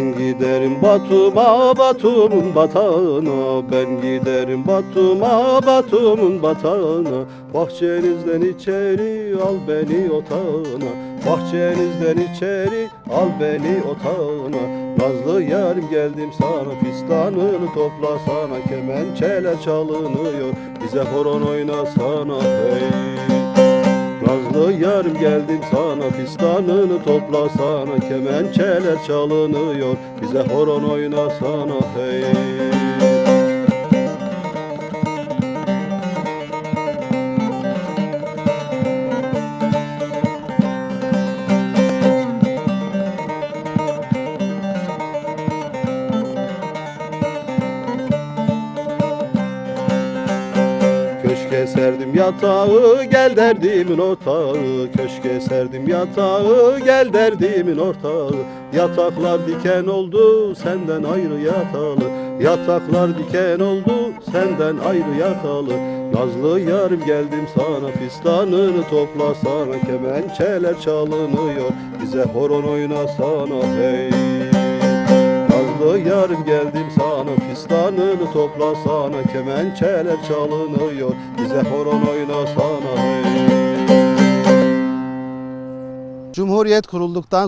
giderim Batum'a Batum'un batağına Ben giderim Batum'a Batum'un batağına Bahçenizden içeri al beni otağına. Bahçenizden içeri al beni otağına. Nazlı yarim geldim sana fistanını topla sana Kemençeler çalınıyor bize horon oynasana. Hey Nazlı yarım geldim sana fistanını topla sana Kemençeler çalınıyor. Bize horon oynasana hey Serdim yatağı gel derdimin ortağı. Köşke serdim yatağı gel derdimin ortağı. Yataklar diken oldu senden ayrı yatalı. Yataklar diken oldu senden ayrı yatalı. Nazlı yarım geldim sana fistanını topla sana Kemençeler çalınıyor bize horon oynasana. Hey! Nazlı yarım geldim sana fistanını topla sana Kemençeler çalınıyor. Bize horon oynasana hey. Cumhuriyet kurulduktan